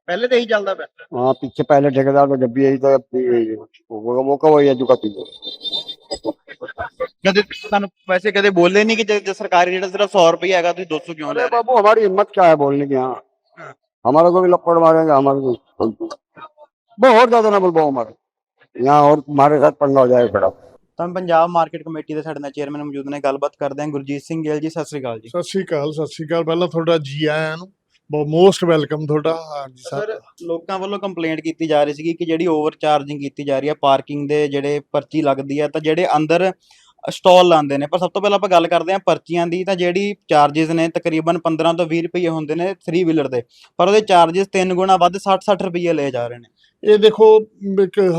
ਪਹਿਲੇ ਤੇ ਹੀ ਚੱਲਦਾ ਪਿਆ हाँ पीछे पहले ठेकेदार तो जब भी यही तो अब भी यही है। वो वो का वही है जो का पी ਕਦੇ ਤੁਹਾਨੂੰ ਵੈਸੇ ਕਦੇ ਬੋਲੇ ਨਹੀਂ ਕਿ ਜੇ ਜੇ ਸਰਕਾਰੀ ਰੇਟ ਸਿਰਫ 100 ਰੁਪਏ ਹੈਗਾ ਤੁਸੀਂ 200 ਕਿਉਂ ਲੈ अरे ਰਹੇ ਹੋ? बाबू हमारी हिम्मत क्या है बोलने की यहाँ हमारे को भी लपड़ मारेंगे हमारे को बहुत ज्यादा ना बोल पाओ हमारे यहाँ और हमारे साथ पंगा हो जाएगा बड़ा ਤਾਂ ਪੰਜਾਬ ਮਾਰਕੀਟ ਕਮੇਟੀ ਦੇ ਸਾਡੇ ਨਾਲ ਚੇਅਰਮੈਨ ਮੌਜੂਦ ਨੇ ਗੱਲਬਾਤ ਕਰਦੇ ਹਾਂ ਗੁਰਜੀਤ ਸਿੰਘ ਗਿੱਲ ਜੀ ਸਤਿ ਸ੍ਰੀ ਅਕਾਲ ਜੀ ਸਤਿ ਸ਼੍ਰੀ ਅਕਾਲ ਸਤਿ ਸ਼੍ਰੀ ਅਕਾਲ ਪਹਿਲਾਂ ਤੁਹਾਡਾ ਜੀ ਆਇਆਂ ਨੂੰ ਬਹੁਤ ਮੋਸਟ ਵੈਲਕਮ ਤੁਹਾਡਾ। ਹਾਂਜੀ ਸਰ ਲੋਕਾਂ ਵੱਲੋਂ ਕੰਪਲੇਂਟ ਕੀਤੀ ਜਾ ਰਹੀ ਸੀਗੀ ਕਿ ਜਿਹੜੀ ਓਵਰ ਚਾਰਜਿੰਗ ਕੀਤੀ ਜਾ ਰਹੀ ਹੈ ਪਾਰਕਿੰਗ ਦੇ ਜਿਹੜੇ ਪਰਚੀ ਲੱਗਦੀ ਹੈ ਤਾਂ ਜਿਹੜੇ ਅੰਦਰ ਸਟਾਲ ਲਾਉਂਦੇ ਨੇ। ਪਰ ਸਭ ਤੋਂ ਪਹਿਲਾਂ ਆਪਾਂ ਗੱਲ ਕਰਦੇ ਹਾਂ ਪਰਚੀਆਂ ਦੀ, ਤਾਂ ਜਿਹੜੀ ਚਾਰजेस ਨੇ ਤਕਰੀਬਨ 15 ਤੋਂ 20 ਰੁਪਏ ਹੁੰਦੇ ਨੇ 3 ਵੀਲਰ ਦੇ। ਪਰ ਉਹਦੇ ਚਾਰजेस 3 ਗੁਣਾ ਵੱਧ 60-60 ਰੁਪਏ ਲੈ ਜਾ ਰਹੇ ਨੇ। ਇਹ ਦੇਖੋ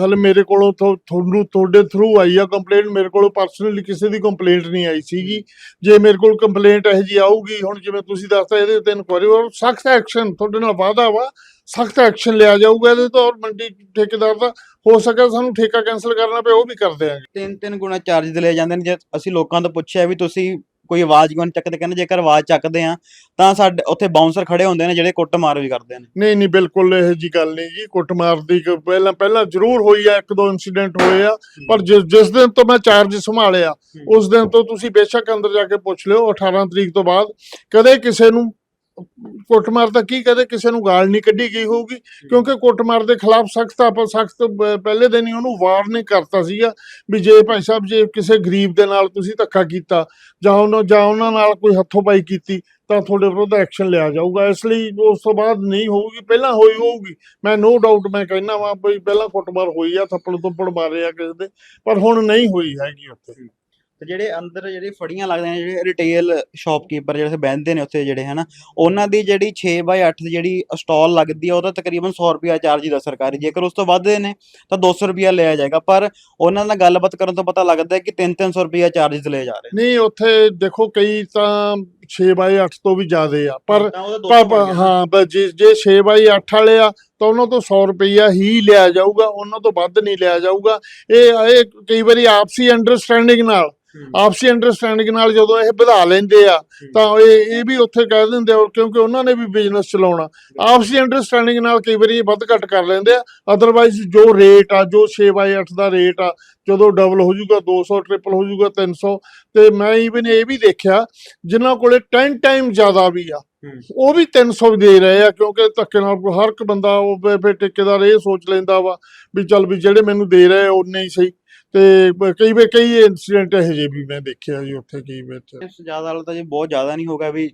ਹਲ ਮੇਰੇ ਕੋਲੋਂ ਤੁਹਾਨੂੰ, ਤੁਹਾਡੇ ਥਰੂ ਆਈ ਆ ਕੰਪਲੇਂਟ ਮੇਰੇ ਕੋਲੋਂ ਪਰਸਨਲੀ ਕਿਸੇ ਦੀ ਕੰਪਲੇਂਟ ਨਹੀਂ ਆਈ ਸੀਗੀ। ਜੇ ਮੇਰੇ ਕੋਲ ਕੰਪਲੇਂਟ ਇਹ ਜੀ ਆਊਗੀ, ਹੁਣ ਜਿਵੇਂ ਤੁਸੀਂ ਦੱਸਦਾ ਇਹਦੇ ਤੇ ਇਨਕੁਆਇਰੀ ਔਰ ਸਖਤ ਐਕਸ਼ਨ ਤੁਹਾਡੇ ਨਾਲ ਵਾਅਦਾ ਵਾ, ਸਖਤ ਐਕਸ਼ਨ ਲਿਆ ਜਾਊਗਾ ਇਹਦੇ ਤੋਂ, ਔਰ ਮੰਡੀ ਠੇਕੇਦਾਰ ਦਾ, ਹੋ ਸਕਿਆ ਸਾਨੂੰ ਠੇਕਾ ਕੈਨਸਲ ਕਰਨਾ ਪਿਆ, ਉਹ ਵੀ ਕਰ ਦਿਆਂਗੇ। ਤਿੰਨ ਤਿੰਨ ਗੁਣਾ ਚਾਰਜ ਲਏ ਜਾਂਦੇ ਨੇ, ਜੇ ਅਸੀਂ ਲੋਕਾਂ ਤੋਂ ਪੁੱਛਿਆ ਵੀ ਤੁਸੀਂ ਕੋਈ ਆਵਾਜ਼ ਕਿਉਂ ਨਹੀਂ ਚੱਕਦੇ? ਕਹਿੰਦੇ ਜੇਕਰ ਆਵਾਜ਼ ਚੱਕਦੇ ਆ ਤਾਂ ਸਾਡੇ ਉੱਥੇ ਬਾਉਂਸਰ ਖੜੇ ਹੁੰਦੇ ਨੇ ਜਿਹੜੇ ਕੁੱਟ ਮਾਰ ਵੀ ਕਰਦੇ ਨੇ। ਨਹੀਂ ਨਹੀਂ ਬਿਲਕੁਲ ਇਹ ਜੀ ਗੱਲ ਨਹੀਂ ਜੀ। ਕੁੱਟਮਾਰ ਦੀ ਕ- ਪਹਿਲਾਂ ਪਹਿਲਾਂ ਜ਼ਰੂਰ ਹੋਈ ਆ ਇੱਕ ਦੋ ਇਨਸੀਡੈਂਟ ਹੋਏ ਆ। ਪਰ ਜਿਸ ਜਿਸ ਦਿਨ ਤੋਂ ਮੈਂ ਚਾਰਜ ਸੰਭਾਲਿਆ ਉਸ ਦਿਨ ਤੋਂ ਤੁਸੀਂ ਬੇਸ਼ੱਕ ਅੰਦਰ ਜਾ ਕੇ ਪੁੱਛ ਲਿਓ 18 ਤਰੀਕ ਤੋਂ ਬਾਅਦ ਕਦੇ ਕਿਸੇ ਨੂੰ ਕੁੱਟਮਾਰ ਤਾਂ ਕੀ ਕਹਦੇ ਕਿਸੇ ਨੂੰ ਗਾਲ ਨਹੀਂ ਕੱਢੀ ਗਈ ਹੋਊਗੀ ਕਿਉਂਕਿ ਕੁੱਟਮਾਰ ਦੇ ਖਿਲਾਫ ਸਖਤ ਆਪਾਂ ਸਖਤ ਪਹਿਲੇ ਦਿਨ ਹੀ ਉਹਨੂੰ ਵਾਰਨਿੰਗ ਕਰਤਾ ਸੀਗਾ ਵੀ ਜੇ ਭਾਈ ਸਾਹਿਬ ਜੇ ਕਿਸੇ ਗਰੀਬ ਦੇ ਨਾਲ ਤੁਸੀਂ ਧੱਕਾ ਕੀਤਾ ਜਾਂ ਉਹਨਾਂ ਜਾਂ ਉਹਨਾਂ ਨਾਲ ਕੋਈ ਹੱਥੋਂ ਪਾਈ ਕੀਤੀ ਤਾਂ ਤੁਹਾਡੇ ਵਿਰੁੱਧ ਐਕਸ਼ਨ ਲਿਆ ਜਾਊਗਾ। ਇਸ ਲਈ ਉਸ ਤੋਂ ਬਾਅਦ ਨਹੀਂ ਹੋਊਗੀ ਪਹਿਲਾਂ ਹੋਈ ਹੋਊਗੀ। ਮੈਂ ਨੋ ਡਾਊਟ ਮੈਂ ਕਹਿੰਦਾ ਵਾਂ ਵੀ ਪਹਿਲਾਂ ਕੁੱਟਮਾਰ ਹੋਈ ਆ ਥੱਪੜ ਥੁੱਪੜ ਮਾਰੇ ਆ ਕਿਸੇ ਦੇ ਪਰ ਹੁਣ ਨਹੀਂ ਹੋਈ ਹੈਗੀ ਉੱਥੇ। ਤੇ ਜਿਹੜੇ ਅੰਦਰ ਜਿਹੜੇ ਫੜੀਆਂ ਲੱਗਦੇ ਨੇ ਜਿਹੜੇ ਰਿਟੇਲ ਸ਼ਾਪਕੀਪਰ ਜਿਹੜੇ ਬਹਿੰਦੇ ਨੇ ਉੱਥੇ ਜਿਹੜੇ ਹਨਾ ਉਹਨਾਂ ਦੀ ਜਿਹੜੀ 6x8 ਦੀ ਜਿਹੜੀ ਸਟਾਲ ਲੱਗਦੀ ਆ ਉਹਦਾ ਤਕਰੀਬਨ 100 ਰੁਪਿਆ ਚਾਰਜ ਦਾ ਸਰਕਾਰੀ ਜੇਕਰ ਉਸ ਤੋਂ ਵੱਧ ਨੇ ਤਾਂ 200 ਰੁਪਿਆ ਲਿਆ ਜਾਏਗਾ ਪਰ ਉਹਨਾਂ ਨਾਲ ਗੱਲਬਾਤ ਕਰਨ ਤੋਂ ਪਤਾ ਲੱਗਦਾ ਹੈ ਕਿ 3-300 ਰੁਪਿਆ ਚਾਰजेस ਲਏ ਜਾ ਰਹੇ ਨੇ ਨਹੀਂ ਉੱਥੇ ਦੇਖੋ ਕਈ ਤਾਂ 6x8 ਤੋਂ ਵੀ ਜ਼ਿਆਦੇ ਆ ਪਰ ਤਾਂ ਉਹਦਾ 200 ਪਰ ਬਣ ਗਿਆ। ਹਾਂ ਜੇ ਜੇ 6x8 ਵਾਲੇ ਆ ਤਾਂ ਉਹਨਾਂ ਤੋਂ 100 ਰੁਪਈਆ ਹੀ ਲਿਆ ਜਾਊਗਾ ਉਹਨਾਂ ਤੋਂ ਵੱਧ ਨਹੀਂ ਲਿਆ ਜਾਊਗਾ। ਇਹ ਇਹ ਕਈ ਵਾਰੀ ਆਪਸੀ ਅੰਡਰਸਟੈਂਡਿੰਗ ਨਾਲ। ਆਪਸੀ ਅੰਡਰਸਟੈਂਡਿੰਗ ਨਾਲ ਜਦੋਂ ਇਹ ਵਧਾ ਲੈਂਦੇ ਆ ਤਾਂ ਇਹ ਇਹ ਵੀ ਉੱਥੇ ਕਹਿ ਦਿੰਦੇ ਆ ਕਿਉਂਕਿ ਉਹਨਾਂ ਨੇ ਵੀ ਬਿਜ਼ਨਸ ਚਲਾਉਣਾ। ਆਪਸੀ ਅੰਡਰਸਟੈਂਡਿੰਗ ਨਾਲ ਕਈ ਵਾਰੀ ਇਹ ਵੱਧ ਘੱਟ ਕਰ ਲੈਂਦੇ ਆ ਅਦਰਵਾਈਜ਼ ਜੋ ਰੇਟ ਆ ਜੋ 6x8 ਦਾ ਰੇਟ ਆ ਜਦੋਂ ਡਬਲ ਹੋ ਜਾਊਗਾ 200 ਟ੍ਰਿਪਲ ਹੋ ਜਾਊਗਾ 300 ਤੇ ਮੈਂ ਇਵਨ ਇਹ ਵੀ ਦੇਖਿਆ ਜਿਨ੍ਹਾਂ ਕੋਲੇ 10 ਟਾਈਮ ਜ਼ਿਆਦਾ ਵੀ ਆ। ਉਹ ਵੀ 300 ਦੇ ਰਹੇ ਆ ਕਿਉਂਕਿ ਧੱਕੇ ਨਾਲ ਹਰ ਇੱਕ ਬੰਦਾ ਉਹ ਫਿਰ- ਫਿਰ ਠੇਕੇਦਾਰ ਇਹ ਸੋਚ ਲੈਂਦਾ ਵਾ ਵੀ ਚੱਲ ਵੀ ਜਿਹੜੇ ਮੈਨੂੰ ਦੇ ਰਹੇ ਉਹਨੇ ਹੀ ਸਹੀ। ਤੇ ਕਈ ਵੇ ਕਈ ਇਨਸੀਡੈਂਟ ਇਹੋ ਜਿਹੇ ਵੀ ਮੈਂ ਦੇਖਿਆ ਜੀ ਉੱਥੇ ਕਈ ਵਿੱਚ ਜ਼ਿਆਦਾ ਵਾਲਾ ਤਾਂ ਜੀ ਬਹੁਤ ਜ਼ਿਆਦਾ ਨਹੀਂ ਹੋਗਾ ਵੀ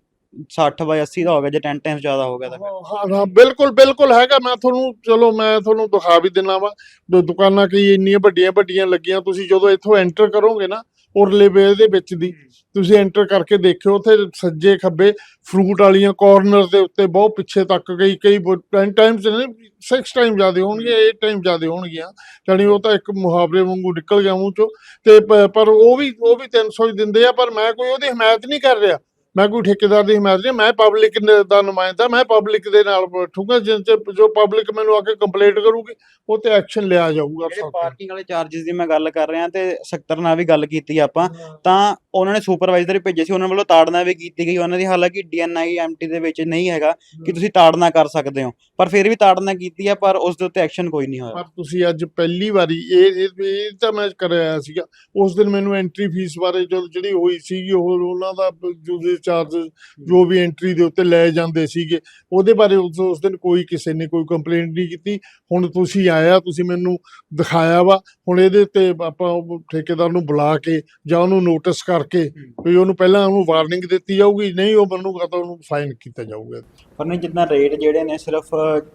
60 ਬਾਈ 80 ਦਾ ਹੋਗਾ ਜੇ 10 ਟਾਈਮਸ ਜ਼ਿਆਦਾ ਹੋ ਗਿਆ ਤਾਂ। ਫਿਰ। ਹਾਂ ਹਾਂ, ਬਿਲਕੁਲ ਬਿਲਕੁਲ ਹੈਗਾ। ਮੈਂ ਤੁਹਾਨੂੰ, ਚਲੋ, ਮੈਂ ਤੁਹਾਨੂੰ ਦਿਖਾ ਵੀ ਦਿੰਨਾ ਵਾ। ਦੁ- ਦੁਕਾਨਾਂ ਕਈ ਇੰਨੀਆਂ ਵੱਡੀਆਂ ਵੱਡੀਆਂ ਲੱਗੀਆਂ, ਤੁਸੀਂ ਜਦੋਂ ਇੱਥੋਂ ਐਂਟਰ ਕਰੋਗੇ ਨਾ, ਉਰਲੇ ਵੇ ਦੇ ਵਿੱਚ ਦੀ, ਤੁਸੀਂ ਐਂਟਰ ਕਰਕੇ ਦੇਖਿਓ, ਉੱਥੇ ਸੱਜੇ ਖੱਬੇ ਫਰੂਟ ਵਾਲੀਆਂ ਕਾਰਨਰ ਦੇ ਉੱਤੇ ਬਹੁਤ ਪਿੱਛੇ ਤੱਕ ਗਈ ਕਈ 10 ਟਾਈਮਸ ਨੇ 6 ਟਾਈਮ ਜਿਆਦੇ ਹੋਣਗੇ 8 ਟਾਈਮ ਜ਼ਿਆਦਾ ਹੋਣਗੀਆਂ। ਜਾਣੀ ਉਹ ਤਾਂ ਇੱਕ ਮੁਹਾਵਰੇ ਵਾਂਗੂ ਨਿਕਲ ਗਿਆ ਮੂੰਹ ਚੋਂ। ਤੇ ਪ- ਪਰ ਉਹ ਵੀ ਉਹ ਵੀ 300 ਹੀ ਦਿੰਦੇ ਆ, ਪਰ ਮੈਂ ਕੋਈ ਉਹਦੀ ਹਮਾਇਤ ਨਹੀਂ ਕਰ ਰਿਹਾ। ਮੈਂ ਕੋਈ ਠੇਕੇਦਾਰ ਦੀ ਹਮਾਇਤ ਨਹੀਂ, ਮੈਂ ਪਬਲਿਕ ਦਾ ਨੁਮਾਇੰਦਾ, ਮੈਂ ਪਬਲਿਕ ਦੇ ਨਾਲ ਬੈਠੂਗਾ, ਜਿਸ 'ਚ ਜੋ ਪਬਲਿਕ ਮੈਨੂੰ ਆ ਕੇ ਕੰਪਲੇਂਟ ਕਰੂਗੀ ਉਹ ਤੇ ਐਕਸ਼ਨ ਲਿਆ ਜਾਊਗਾ ਜਿਹੜੇ। ਪਾਰਕਿੰਗ ਵਾਲੇ ਚਾਰजेस ਦੀ ਮੈਂ ਗੱਲ ਕਰ ਰਿਹਾ ਤੇ ਸਕੱਤਰ ਨਾਲ ਵੀ ਗੱਲ ਕੀਤੀ ਆਪਾਂ ਤਾਂ ਉਹਨਾਂ ਨੇ ਸੁਪਰਵਾਈਜ਼ਰ ਭੇਜੇ ਸੀ ਉਹਨਾਂ ਵੱਲੋਂ ਤਾੜਨਾ ਵੀ ਕੀਤੀ ਗਈ ਉਹਨਾਂ ਦੀ ਹਾਲਾਂਕਿ ਡੀਐਨਆਈ ਐਮਟੀ ਦੇ ਵਿੱਚ ਨਹੀਂ ਹੈਗਾ ਕਿ ਤੁਸੀਂ ਤਾੜਨਾ ਕਰ ਸਕਦੇ ਹੋ ਪਰ ਫਿਰ ਵੀ ਤਾੜਨਾ ਕੀਤੀ ਹੈ ਪਰ ਉਸ ਦੇ ਉੱਤੇ ਐਕਸ਼ਨ ਕੋਈ ਨਹੀਂ ਹੋਇਆ ਪਰ ਤੁਸੀਂ ਅੱਜ ਪਹਿਲੀ ਵਾਰੀ ਇਹ ਇਹ ਤਾਂ ਮੈਂ ਕਰਿਆ ਸੀਗਾ ਉਸ ਦਿਨ ਮੈਨੂੰ ਐਂਟਰੀ ਫੀਸ ਬਾਰੇ ਜੋ ਜਿਹੜੀ ਹੋਈ ਸੀਗੀ ਉਹ ਉਹਨਾਂ ਦਾ ਜੋ ਚਾਰਜ ਜੋ ਵੀ ਐਂਟਰੀ ਦੇ ਉੱਤੇ ਲੈ ਜਾਂਦੇ ਸੀਗੇ ਉਹਦੇ ਬਾਰੇ ਉਸ ਦਿਨ ਕੋਈ ਕਿਸੇ ਨੇ ਕੋਈ ਕੰਪਲੇਂਟ ਨਹੀਂ ਕੀਤੀ ਹੁਣ ਤੁਸੀਂ ਆਇਆ, ਤੁਸੀਂ ਮੈਨੂੰ ਦਿਖਾਇਆ ਵਾ। ਹੁਣ ਇਹਦੇ ਤੇ ਆਪਾਂ ਠੇਕੇਦਾਰ ਨੂੰ ਬੁਲਾ ਕੇ ਜਾਂ ਉਹਨੂੰ ਨੋਟਿਸ ਕਰਕੇ ਵੀ ਉਹਨੂੰ ਪਹਿਲਾਂ ਉਹਨੂੰ ਵਾਰਨਿੰਗ ਦਿੱਤੀ ਜਾਊਗੀ, ਨਹੀਂ ਉਹ ਬਣੂਗਾ ਤਾਂ ਉਹਨੂੰ ਫਾਈਨ ਕੀਤਾ ਜਾਊਗਾ। ਪਰ ਨਹੀਂ, ਜਿੱਦਾਂ ਰੇਟ ਜਿਹੜੇ ਨੇ ਸਿਰਫ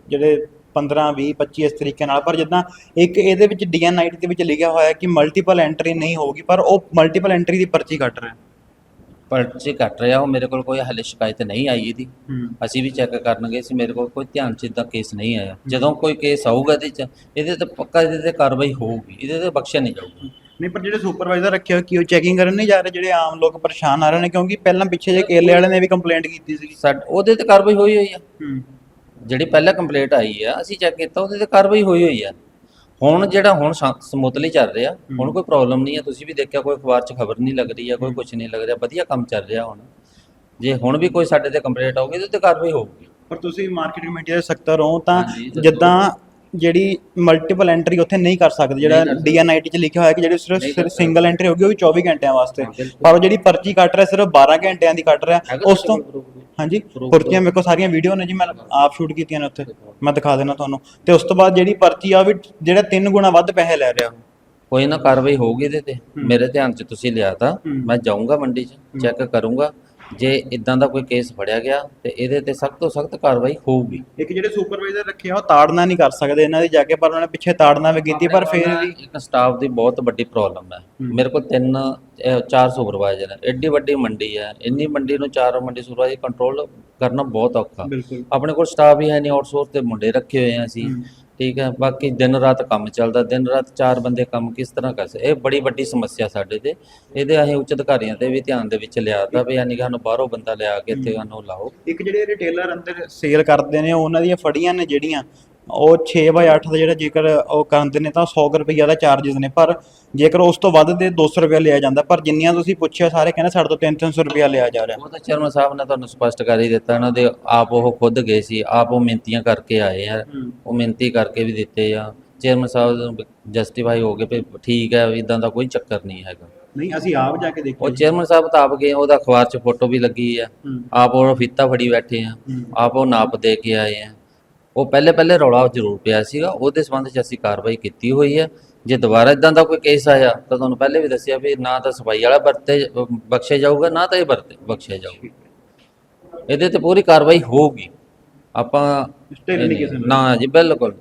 ਜਿਹੜੇ 15 20 25 ਇਸ ਤਰੀਕੇ ਨਾਲ, ਪਰ ਜਿੱਦਾਂ ਇੱਕ ਇਹਦੇ ਵਿੱਚ ਡੀਐਨਆਈਟੀ ਦੇ ਵਿੱਚ ਲਿਖਿਆ ਹੋਇਆ ਕਿ ਮਲਟੀਪਲ ਐਂਟਰੀ ਨਹੀਂ ਹੋਊਗੀ, ਪਰ ਉਹ ਮਲਟੀਪਲ ਐਂਟਰੀ ਦੀ ਪਰਚੀ ਕੱਟ ਰਿਹਾ। ਪਰਚੇ ਕੱਟ ਰਿਹਾ ਉਹ ਮੇਰੇ ਕੋਲ ਕੋਈ ਹਲੇ ਸ਼ਿਕਾਇਤ ਨਹੀਂ ਆਈ ਇਹਦੀ। ਅਸੀਂ ਵੀ ਚੈੱਕ ਕਰਨਗੇ ਸੀ ਮੇਰੇ ਕੋਲ ਕੋਈ ਧਿਆਨ ਚ ਇਦਾਂ ਕੇਸ ਨਹੀਂ ਆਇਆ। ਜਦੋਂ ਕੋਈ ਕੇਸ ਆਊਗਾ ਇਹਦੇ ਚ ਇਹਦੇ ਤੇ ਪੱਕਾ ਇਹਦੇ ਤੇ ਕਾਰਵਾਈ ਹੋਊਗੀ ਇਹਦੇ ਤੇ ਬਖਸ਼ਿਆ ਨਹੀਂ ਜਾਊਗਾ। ਨਹੀਂ ਪਰ ਜਿਹੜੇ ਸੁਪਰਵਾਈਜ਼ਰ ਰੱਖੇ ਹੋਏ ਕੀ ਉਹ ਚੈਕਿੰਗ ਕਰਨ ਨਹੀਂ ਜਾ ਰਹੇ ਜਿਹੜੇ ਆਮ ਲੋਕ ਪਰੇਸ਼ਾਨ ਆ ਰਹੇ ਨੇ? ਕਿਉਂਕਿ ਪਹਿਲਾਂ ਪਿੱਛੇ ਜੇ ਕੇਲੇ ਵਾਲੇ ਨੇ ਵੀ ਕੰਪਲੇਂਟ ਕੀਤੀ ਸੀ ਸਾਡ ਉਹਦੇ ਤੇ ਕਾਰਵਾਈ ਹੋਈ ਹੋਈ ਆ। ਜਿਹੜੀ ਪਹਿਲਾਂ ਕੰਪਲੇਂਟ ਆਈ ਆ ਅਸੀਂ ਚੈੱਕ ਕੀਤਾ ਉਹਦੇ ਤੇ ਕਾਰਵਾਈ ਹੋਈ ਹੋਈ ਆ। ਹੁਣ ਜਿਹੜਾ ਹੁਣ ਸਮੂਥਲੀ ਚੱਲ ਰਿਹਾ ਹੁਣ ਕੋਈ ਪ੍ਰੋਬਲਮ ਨਹੀਂ ਆ। ਤੁਸੀਂ ਵੀ ਦੇਖਿਆ ਕੋਈ ਅਖਬਾਰ 'ਚ ਖਬਰ ਨਹੀਂ ਲੱਗ ਰਹੀ ਆ ਕੋਈ ਕੁਝ ਨਹੀਂ ਲੱਗ ਰਿਹਾ ਵਧੀਆ ਕੰਮ ਚੱਲ ਰਿਹਾ ਹੁਣ। ਜੇ ਹੁਣ ਵੀ ਕੋਈ ਸਾਡੇ ਤੇ ਕੰਪਲੇਂਟ ਆਊਗੀ ਤੇ ਉਹਦੇ ਤੇ ਕਾਰਵਾਈ ਹੋਊਗੀ। ਪਰ ਤੁਸੀਂ ਮਾਰਕੀਟ ਕਮੇਟੀ ਦੇ ਸਖਤਰ ਹੋ ਤਾਂ ਹਾਂਜੀ, ਦੱਸੋ। ਜਿੱਦਾਂ ਜਿਹੜੀ ਮਲਟੀਪਲ ਐਂਟਰੀ ਉੱਥੇ ਨਹੀਂ ਕਰ ਸਕਦੇ ਜਿਹੜਾ। ਡੀਐਨਆਈਟੀ ਚ ਲਿਖਿਆ ਹੋਇਆ ਕਿ ਜਿਹੜੀ ਸਿਰਫ। ਸਿੰਗਲ ਐਂਟਰੀ ਹੋਗੀ ਉਹ ਵੀ 24 ਘੰਟਿਆਂ ਵਾਸਤੇ। ਪਰ ਉਹ ਜਿਹੜੀ ਪਰਚੀ ਕੱਟ ਰਿਹਾ ਸਿਰਫ 12 ਘੰਟਿਆਂ ਦੀ ਕੱਟ ਰਿਹਾ ਉਸ ਤੋਂ? ਹਾਂਜੀ ਪੁਰਚੀਆਂ ਮੇਰੇ ਕੋਲ ਸਾਰੀਆਂ ਵੀਡੀਓ ਨੇ ਜੀ ਮੈਂ ਆਪ ਸ਼ੂਟ ਕੀਤੀਆਂ ਨੇ ਉੱਥੇ ਮੈਂ ਦਿਖਾ ਦੇਣਾ ਤੁਹਾਨੂੰ ਤੇ ਉਸ ਤੋਂ ਬਾਅਦ ਜਿਹੜੀ ਪਰਚੀ ਆ ਵੀ ਜਿਹੜਾ ਤਿੰਨ ਗੁਣਾ ਵੱਧ ਪੈਸੇ ਲੈ ਰਿਹਾ। ਕੋਈ ਨਾ ਕਾਰਵਾਈ ਹੋਊਗੀ ਇਹਦੇ ਤੇ ਮੇਰੇ ਧਿਆਨ 'ਚ ਤੁਸੀਂ ਲਿਆ ਤਾਂ। ਮੈਂ ਜਾਊਂਗਾ ਮੰਡੀ 'ਚ ਚੈੱਕ ਕਰੂੰਗਾ ਜੇ ਇਦਾਂ ਦਾ ਕੋਈ ਕੇਸ ਫੜਿਆ ਗਿਆ ਤੇ ਇਹਦੇ ਤੇ ਸਖਤ ਤੋਂ ਸਖਤ ਕਾਰਵਾਈ ਹੋਊਗੀ। ਇੱਕ ਜਿਹੜੇ ਸੁਪਰਵਾਈਜ਼ਰ ਰੱਖੇ ਆ ਉਹ ਤਾੜਨਾ ਨਹੀਂ ਕਰ ਸਕਦੇ ਇਹਨਾਂ ਦੀ ਜਾ ਕੇ ਪਰ ਉਹਨਾਂ ਨੇ ਪਿੱਛੇ ਤਾੜਨਾ ਵੀ ਕੀਤੀ ਪਰ ਫਿਰ ਵੀ ਇੱਕ ਸਟਾਫ ਦੀ ਬਹੁਤ ਵੱਡੀ ਪ੍ਰੋਬਲਮ ਹੈ। ਮੇਰੇ ਕੋਲ ਤਿੰਨ ਚਾਰ ਸੁਪਰਵਾਈਜ਼ਰ ਹੈ। ਐਡੀ ਵੱਡੀ ਮੰਡੀ ਹੈ ਇੰਨੀ ਮੰਡੀ ਨੂੰ ਚਾਰ ਮੰਡੀ ਸੁਪਰਵਾਈਜ਼ਰ ਕੰਟਰੋਲ ਕਰਨਾ ਬਹੁਤ ਔਖਾ। ਬਿਲਕੁਲ। ਆਪਣੇ ਕੋਲ ਸਟਾਫ ਹੀ ਹੈ ਨਹੀਂ ਆਊਟਸੋਰਸ ਤੇ ਮੁੰਡੇ ਰੱਖੇ ਹੋਏ ਆ ਅਸੀਂ। ਠੀਕ ਹੈ, ਬਾਕੀ ਦਿਨ ਰਾਤ ਕੰਮ ਚੱਲਦਾ, ਦਿਨ ਰਾਤ ਚਾਰ ਬੰਦੇ ਕੰਮ ਕਿਸ ਤਰ੍ਹਾਂ ਕਰ ਸਕਦੇ ਇਹ ਬੜੀ ਵੱਡੀ ਸਮੱਸਿਆ ਸਾਡੇ ਤੇ, ਇਹਦੇ ਅਸੀਂ ਉੱਚ ਅਧਿਕਾਰੀਆਂ ਤੇ ਵੀ ਧਿਆਨ ਦੇ ਵਿੱਚ ਲਿਆਤਾ ਵੀ ਯਾਨੀ ਕਿ ਸਾਨੂੰ ਬਾਹਰੋਂ ਬੰਦਾ ਲਿਆ ਕੇ ਇੱਥੇ ਸਾਨੂੰ ਲਾਓ। ਇੱਕ ਜਿਹੜੇ ਰਿਟੇਲਰ ਅੰਦਰ ਸੇਲ ਕਰਦੇ ਨੇ, ਉਹਨਾਂ ਦੀਆਂ ਫੜੀਆਂ ਨੇ ਜਿਹੜੀਆਂ ਉਹ 6/8 ਦਾ ਜਿਹੜਾ ਜੇਕਰ ਉਹ ਕਰਦੇ ਨੇ ਤਾਂ 100 ਰੁਪਈਆ ਦਾ ਚਾਰजेस ਨੇ ਪਰ ਜੇਕਰ ਉਸ ਤੋਂ ਵੱਧ ਦੇ 200 ਰੁਪਇਆ ਲਿਆ ਜਾਂਦਾ ਪਰ ਜਿੰਨੀਆਂ ਤੁਸੀਂ ਪੁੱਛਿਆ ਸਾਰੇ ਕਹਿੰਦੇ ਸਾਡੇ ਤੋਂ 3-300 ਰੁਪਇਆ ਲਿਆ ਜਾ ਰਿਹਾ। ਉਹ ਤਾਂ ਚਰਮਨ ਸਾਹਿਬ ਨੇ ਤੁਹਾਨੂੰ ਸਪਸ਼ਟ ਕਰ ਹੀ ਦਿੱਤਾ ਇਹਨਾਂ ਦੇ ਆਪ ਉਹ ਖੁਦ ਗਏ ਸੀ ਆਪ ਉਹ ਮਿਹਨਤੀਆਂ ਕਰਕੇ ਆਏ ਆ ਉਹ ਮਿਹਨਤੀ ਕਰਕੇ ਵੀ ਦਿੱਤੇ ਆ। ਚੇਅਰਮੈਨ ਸਾਹਿਬ ਜਸਟੀਫਾਈ ਹੋ ਗਏ ਵੀ ਠੀਕ ਹੈ ਇਦਾਂ ਦਾ ਕੋਈ ਚੱਕਰ ਨਹੀਂ ਹੈਗਾ। ਨਹੀਂ ਅਸੀਂ ਆਪ ਜਾ ਕੇ ਉਹ ਦੇਖਿਆ ਚੇਅਰਮੈਨ ਸਾਹਿਬ ਤਾਂ ਆਪ ਗਏ ਉਹਦਾ ਅਖਬਾਰ 'ਚ ਫੋਟੋ ਵੀ ਲੱਗੀ ਆ। ਆਪ ਉਹ ਫੀਤਾ ਫੜੀ ਬੈਠੇ ਆ। ਆਪ ਉਹ ਨਾਪ ਦੇ ਕੇ ਆਏ ਆ। ਉਹ ਪਹਿਲੇ ਪਹਿਲੇ ਰੌਲਾ ਜ਼ਰੂਰ ਪਿਆ ਸੀਗਾ ਉਹਦੇ ਸੰਬੰਧ 'ਚ ਅਸੀਂ ਕਾਰਵਾਈ ਕੀਤੀ ਹੋਈ ਹੈ। ਜੇ ਦੁਬਾਰਾ ਇਦਾਂ ਦਾ ਕੋਈ ਕੇਸ ਆਇਆ ਤਾਂ ਤੁਹਾਨੂੰ ਪਹਿਲੇ ਵੀ ਦੱਸਿਆ ਵੀ ਨਾ ਤਾਂ ਸਫ਼ਾਈ ਵਾਲਾ ਵਰਤੇ ਬਖਸ਼ਿਆ ਜਾਊਗਾ ਨਾ ਤਾਂ ਇਹ ਵਰਤੇ ਬਖਸ਼ਿਆ ਜਾਊਗਾ। ਇਹਦੇ ਤੇ ਪੂਰੀ ਕਾਰਵਾਈ ਹੋਊਗੀ। ਆਪਾਂ ਨੂੰ। ਜੀ ਬਿਲਕੁਲ